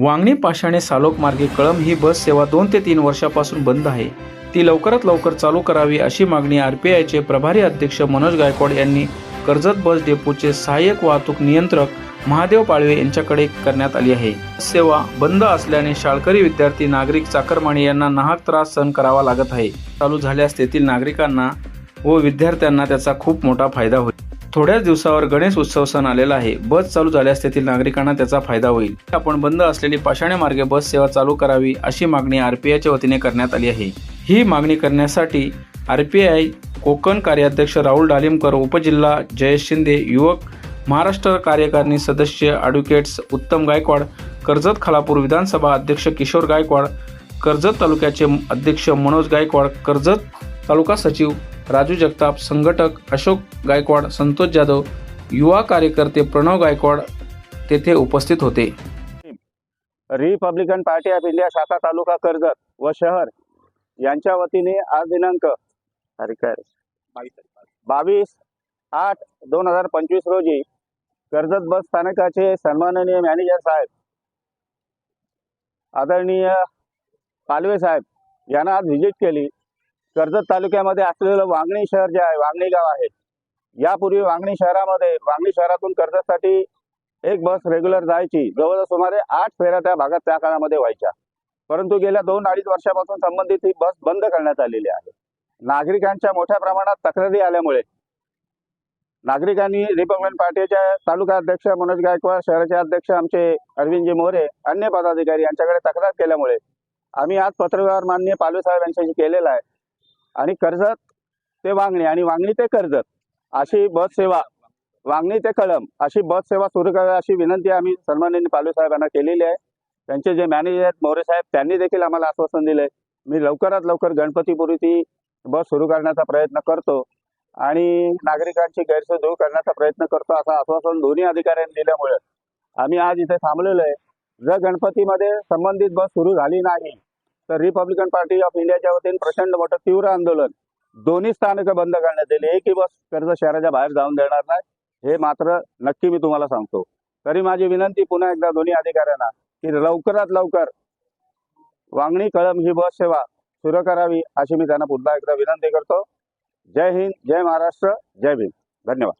वांगणी पाषाणे सालोक मार्गे कळम ही बस सेवा दोन ते तीन वर्षापासून बंद आहे. ती लवकरात लवकर चालू करावी अशी मागणी आरपीआयचे प्रभारी अध्यक्ष मनोज गायकवाड यांनी कर्जत बस डेपोचे सहाय्यक वाहतूक नियंत्रक महादेव पाळवे यांच्याकडे करण्यात आली आहे. सेवा बंद असल्याने शाळकरी विद्यार्थी नागरिक चाकरमाणी यांना नाहक त्रास सहन करावा लागत आहे. चालू झाल्यास तेथील नागरिकांना व विद्यार्थ्यांना त्याचा खूप मोठा फायदा होईल. थोड्याच दिवसावर गणेश उत्सव सण आलेला आहे. बस चालू झाल्यास तेथील नागरिकांना त्याचा फायदा होईल. आपण बंद असलेली पाषाणे मार्गे बस सेवा चालू करावी अशी मागणी आरपीआयच्या वतीने करण्यात आली आहे. ही मागणी करण्यासाठी आरपीआय कोकण कार्याध्यक्ष राहुल डालिमकर उपजिल्हा जयेश शिंदे युवक महाराष्ट्र कार्यकारिणी सदस्य ॲडव्होकेट्स उत्तम गायकवाड कर्जत खालापूर विधानसभा अध्यक्ष किशोर गायकवाड कर्जत तालुक्याचे अध्यक्ष मनोज गायकवाड कर्जत तालुका सचिव राजू जगताप संघटक अशोक गायकवाड संतोष जाधव युवा कार्यकर्ते प्रणव गायकवाड तेथे उपस्थित होते. रिपब्लिकन पार्टी ऑफ इंडिया शाखा तालुका कर्जत व शहर यांच्या वतीने आज दिनांक बावीस आठ दोन हजार पंचवीस रोजी कर्जत बस स्थानकाचे सन्माननीय मॅनेजर साहेब आदरणीय पालवे साहेब यांना आज व्हिजिट केली. कर्जत तालुक्यामध्ये असलेलं वांगणी शहर जे आहे वांगणी गाव आहे यापूर्वी वांगणी शहरामध्ये वांगणी शहरातून कर्जतसाठी एक बस रेग्युलर जायची. जवळजवळ सुमारे आठ फेऱ्या त्या भागात त्या काळामध्ये व्हायच्या. परंतु गेल्या दोन अडीच वर्षापासून संबंधित ही बस बंद करण्यात आलेली आहे. नागरिकांच्या मोठ्या प्रमाणात तक्रारी आल्यामुळे नागरिकांनी रिपब्लिकन पार्टीच्या तालुका अध्यक्ष मनोज गायकवाड शहराचे अध्यक्ष आमचे अरविंदजी मोरे अन्य पदाधिकारी यांच्याकडे तक्रार केल्यामुळे आम्ही आज पत्रव्यवहार मान्य पालवे साहेब यांच्याशी केलेला आहे. आणि कर्जत ते वांगणी आणि वांगणी ते कर्जत. अशी बस सेवा वांगणी ते कळम अशी बस सेवा सुरू करा अशी विनंती आम्ही सन्माननीय पालू साहेबांना केलेली आहे. त्यांचे जे मॅनेजर आहेत मोरे साहेब त्यांनी देखील आम्हाला आश्वासन दिले मी लवकरात लवकर गणपतीपुरी ती बस सुरू करण्याचा प्रयत्न करतो आणि नागरिकांची गैरसोय दूर करण्याचा प्रयत्न करतो असं आश्वासन दोन्ही अधिकाऱ्यांनी दिल्यामुळे. आम्ही आज इथे थांबलेलो आहे. जर गणपतीमध्ये संबंधित बस सुरू झाली नाही तर रिपब्लिकन पार्टी ऑफ इंडियाच्या वतीने प्रचंड मोठं तीव्र आंदोलन दोन्ही स्थानकं बंद करण्यात येईल एकही बस कर्ज शहराच्या बाहेर जाऊन देणार नाही. हे मात्र नक्की मी तुम्हाला सांगतो. तरी माझी विनंती पुन्हा एकदा दोन्ही अधिकाऱ्यांना की लवकरात लवकर वांगणी कळम ही बस सेवा सुरू करावी अशी मी त्यांना पुन्हा एकदा विनंती करतो. जय हिंद जय महाराष्ट्र जय भीम. धन्यवाद.